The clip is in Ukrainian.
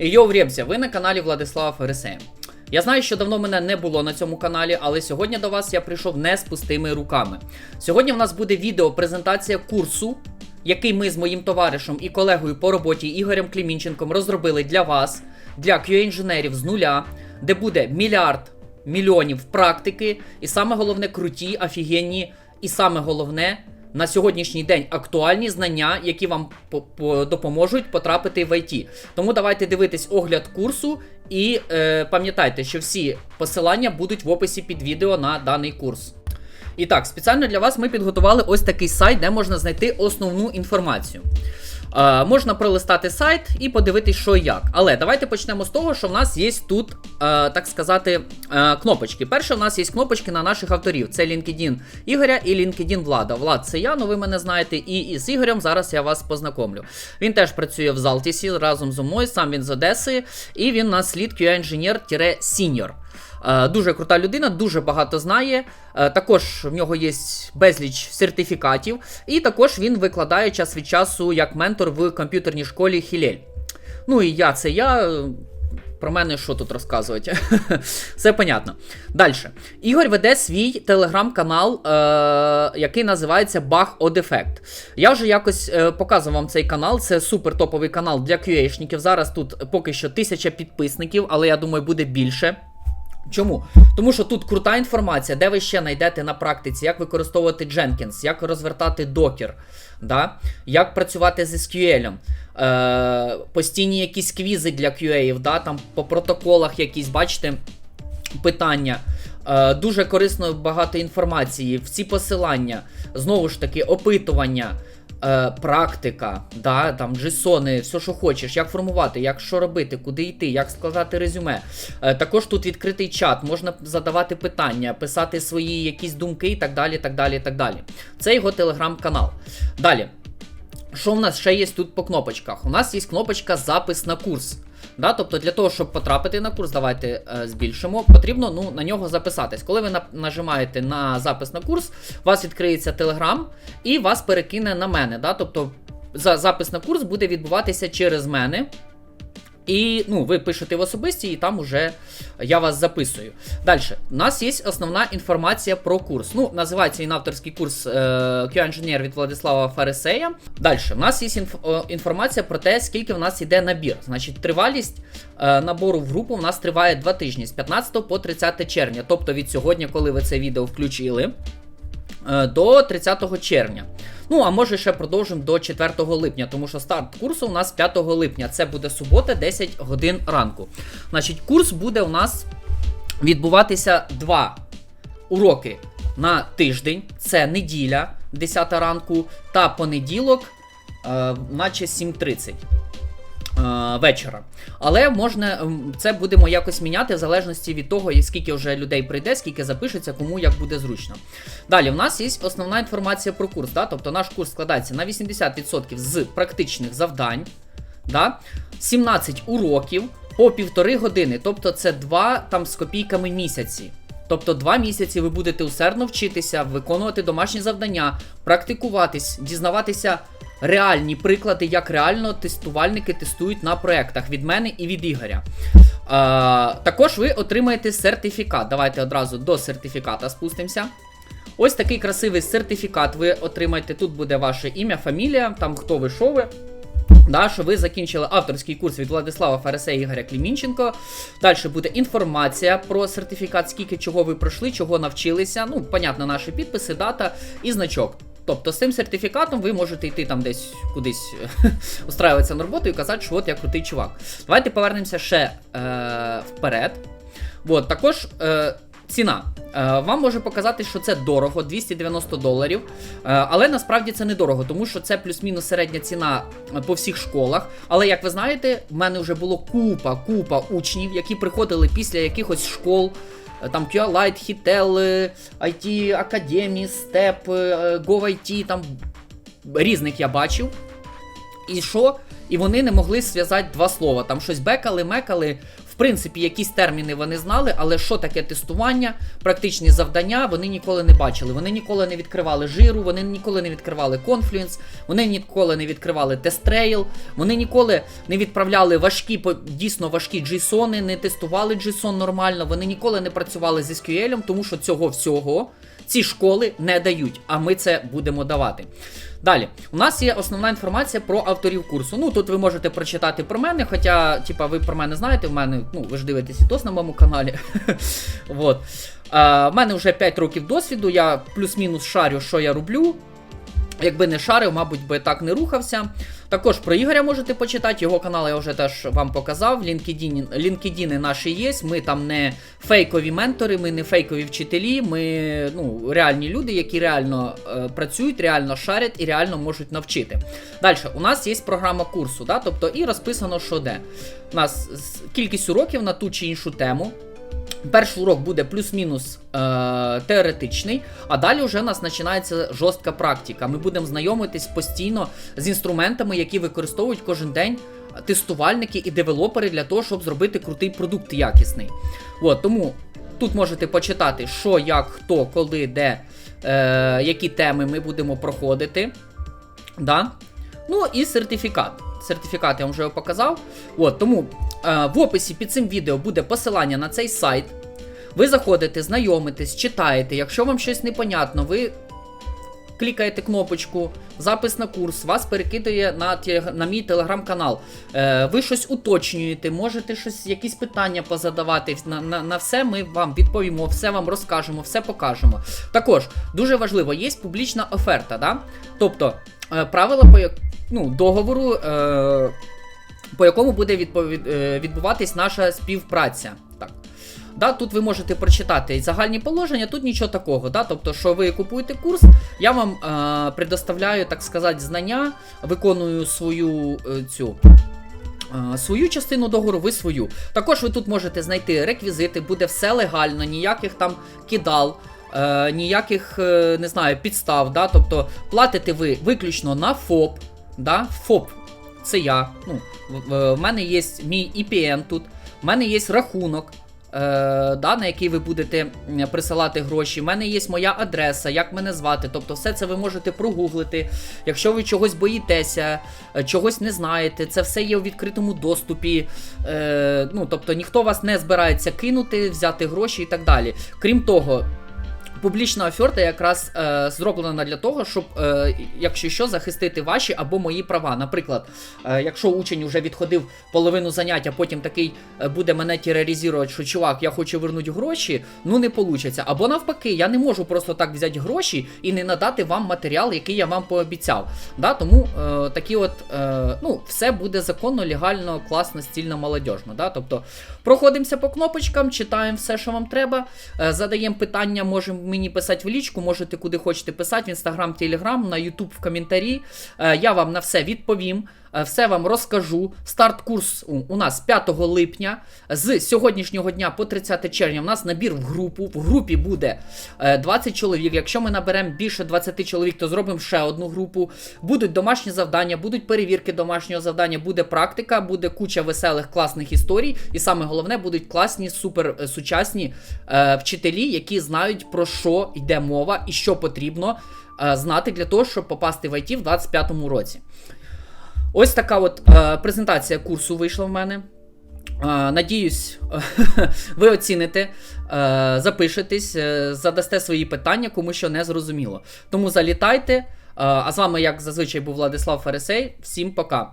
Йоу, Рєбзя, ви на каналі Владислава Фересея. Я знаю, що давно мене не було на цьому каналі, але сьогодні до вас я прийшов не з пустими руками. Сьогодні в нас буде відео презентація курсу, який ми з моїм товаришем і колегою по роботі Ігорем Клімінченком розробили для вас, для QA-інженерів з нуля, де буде мільярд мільйонів практики, і саме головне круті, офігенні, і саме головне. На сьогоднішній день актуальні знання, які вам по- по- допоможуть потрапити в IT. Тому давайте дивитись огляд курсу і е, пам'ятайте, що всі посилання будуть в описі під відео на даний курс. І так, спеціально для вас ми підготували ось такий сайт, де можна знайти основну інформацію. Е, можна пролистати сайт і подивитись, що і як. Але давайте почнемо з того, що в нас є тут, е, так сказати, е, кнопочки. Перше, в нас є кнопочки на наших авторів. Це LinkedIn Ігоря і LinkedIn Влада. Влад, це я, ну ви мене знаєте, і, і з Ігорем зараз я вас познакомлю. Він теж працює в Залтісі разом зі мною, сам він з Одеси, і він у нас слід QA-інженер-сіньор. Е, Дуже крута людина, дуже багато знає. Е, Також в нього є безліч сертифікатів, і також він викладає час від часу як ментор в комп'ютерній школі Хілель. Ну і я це я. е, Про мене що тут розказувати? Все понятно. Далі. Ігор веде свій телеграм-канал, е, який називається Od Effect. Я вже якось е, показував вам цей канал. Це супер топовий канал для QA-шників. Зараз тут поки що тисяча підписників, але я думаю, буде більше. Чому? Тому що тут крута інформація, де ви ще знайдете на практиці, як використовувати Jenkins, як розвертати Docker, да? як працювати з SQL, е, постійні якісь квізи для QA, да? там по протоколах якісь, бачите, питання. Е, дуже корисно багато інформації, всі посилання, знову ж таки, опитування. Е, практика, да, там джесони, все, що хочеш, як формувати, як що робити, куди йти, як складати резюме. Е, також тут відкритий чат, можна задавати питання, писати свої якісь думки і так далі. так далі, так далі. Це його телеграм-канал. Далі. Що в нас ще є тут по кнопочках? У нас є кнопочка запис на курс. Да? Тобто для того, щоб потрапити на курс, давайте е, збільшимо, потрібно ну, на нього записатись. Коли ви на, нажимаєте на запис на курс, у вас відкриється Telegram і вас перекине на мене. Да? Тобто за запис на курс буде відбуватися через мене. І ну, ви пишете в особисті, і там уже я вас записую. Далі, у нас є основна інформація про курс. Ну, називається він авторський курс е, QA-інженер від Владислава Фарисея. Далі, у нас є інф, інформація про те, скільки в нас йде набір. Значить, тривалість е, набору в групу в нас триває 2 тижні з 15 по 30 червня. Тобто від сьогодні, коли ви це відео включили, е, до 30 червня. Ну, а може ще продовжимо до 4 липня, тому що старт курсу у нас 5 липня. Це буде субота, 10 годин ранку. Значить, курс буде у нас відбуватися два уроки на тиждень. Це неділя, 10 ранку, та понеділок, е, наче 7.30 е, вечора. Але можна це будемо якось міняти в залежності від того, скільки вже людей прийде, скільки запишеться, кому як буде зручно. Далі, в нас є основна інформація про курс. Да? Тобто наш курс складається на 80% з практичних завдань, да? 17 уроків по півтори години. Тобто це 2 там з копійками місяці. Тобто два місяці ви будете усердно вчитися, виконувати домашні завдання, практикуватись, дізнаватися реальні приклади, як реально тестувальники тестують на проєктах від мене і від Ігоря. А, також ви отримаєте сертифікат. Давайте одразу до сертифіката спустимося. Ось такий красивий сертифікат ви отримаєте. Тут буде ваше ім'я, фамілія, там хто ви, що ви. Да, що ви закінчили авторський курс від Владислава Фарисея Ігоря Клімінченко. Далі буде інформація про сертифікат, скільки чого ви пройшли, чого навчилися. Ну, понятно, наші підписи, дата і значок. Тобто з цим сертифікатом ви можете йти там десь кудись устраюватися на роботу і казати, що от я крутий чувак. Давайте повернемося ще е, вперед. От, також е, ціна. Е, Вам може показати, що це дорого, 290 доларів. Е, Але насправді це недорого, тому що це плюс-мінус середня ціна по всіх школах. Але як ви знаєте, в мене вже було купа, купа учнів, які приходили після якихось школ. Е, Там Light, Hitel, е, IT Academy, Step, е, GoIT, там різних я бачив. І що? І вони не могли зв'язати два слова. Там щось бекали, мекали. Принципі, якісь терміни вони знали, але що таке тестування, практичні завдання вони ніколи не бачили. Вони ніколи не відкривали жиру, вони ніколи не відкривали конфлюенс, вони ніколи не відкривали тестрейл, вони ніколи не відправляли важкі, дійсно важкі JSON, не тестували JSON нормально, вони ніколи не працювали з SQL, тому що цього всього ці школи не дають, а ми це будемо давати. Далі, у нас є основна інформація про авторів курсу. Ну тут ви можете прочитати про мене, хоча, типа, ви про мене знаєте, в мене, ну, ви ж дивитесь відос на моєму каналі. У мене вже 5 років досвіду, я плюс-мінус шарю, що я роблю. Якби не шарив, мабуть, би так не рухався. Також про Ігоря можете почитати. Його канал я вже теж вам показав. LinkedIn наші є. Ми там не фейкові ментори, ми не фейкові вчителі. Ми ну, реальні люди, які реально е, працюють, реально шарять і реально можуть навчити. Далі, у нас є програма курсу, да? тобто і розписано, що де. У нас кількість уроків на ту чи іншу тему. Перший урок буде плюс-мінус е, теоретичний, а далі вже у нас починається жорстка практика. Ми будемо знайомитись постійно з інструментами, які використовують кожен день тестувальники і девелопери для того, щоб зробити крутий продукт якісний. От, тому тут можете почитати, що, як, хто, коли, де, е, які теми ми будемо проходити. Да? Ну і сертифікат. Сертифікат я вам вже показав. От, тому в описі під цим відео буде посилання на цей сайт. Ви заходите, знайомитесь, читаєте. Якщо вам щось непонятно, ви клікаєте кнопочку запис на курс, вас перекидає на, на мій телеграм-канал. Е, ви щось уточнюєте, можете щось, якісь питання позадавати. На, на, на все ми вам відповімо, все вам розкажемо, все покажемо. Також дуже важливо, є публічна оферта. Да? Тобто е, правила по ну, договору. Е, по якому буде е, відбуватись наша співпраця. Так. Да, тут ви можете прочитати загальні положення, тут нічого такого. Да? Тобто, що ви купуєте курс, я вам е, предоставляю, так сказати, знання, виконую свою е, цю. е, Свою частину договору, ви свою. Також ви тут можете знайти реквізити, буде все легально, ніяких там кидал, е, ніяких е, не знаю, підстав. Да? Тобто платите ви виключно на ФОП. Да? ФОП це я. Ну, в, в- в мене є мій EPN тут, в мене є рахунок. Е, да, на який ви будете присилати гроші. У мене є моя адреса, як мене звати. Тобто, все це ви можете прогуглити. Якщо ви чогось боїтеся, е, чогось не знаєте, це все є у відкритому доступі. Е, ну, тобто ніхто вас не збирається кинути, взяти гроші і так далі. Крім того. Публічна оферта якраз е, зроблена для того, щоб, е, якщо що, захистити ваші або мої права. Наприклад, е, якщо учень вже відходив половину заняття, потім такий е, буде мене тероризувати, що чувак, я хочу вернути гроші, ну не вийде. Або навпаки, я не можу просто так взяти гроші і не надати вам матеріал, який я вам пообіцяв. Да? Тому е, такі от, е, ну, все буде законно, легально, класно, стільно, молодіжно. Да? Тобто проходимося по кнопочкам, читаємо все, що вам треба, е, задаємо питання, можемо мені писати в лічку, можете куди хочете писати, в інстаграм, телеграм, на ютуб в коментарі. Е, Я вам на все відповім. Е, Все вам розкажу. Старт курс у, нас 5 липня. З сьогоднішнього дня по 30 червня у нас набір в групу. В групі буде е, 20 чоловік. Якщо ми наберемо більше 20 чоловік, то зробимо ще одну групу. Будуть домашні завдання, будуть перевірки домашнього завдання, буде практика, буде куча веселих класних історій. І саме головне, будуть класні, супер е, е, вчителі, які знають про що йде мова і що потрібно е, знати для того, щоб попасти в IT в 25-му році. Ось така от е, презентація курсу вийшла в мене. Е, надіюсь, ви оціните, е, запишетесь, е, задасте свої питання, кому що не зрозуміло. Тому залітайте. Е, а з вами, як зазвичай, був Владислав Фарисей. Всім пока.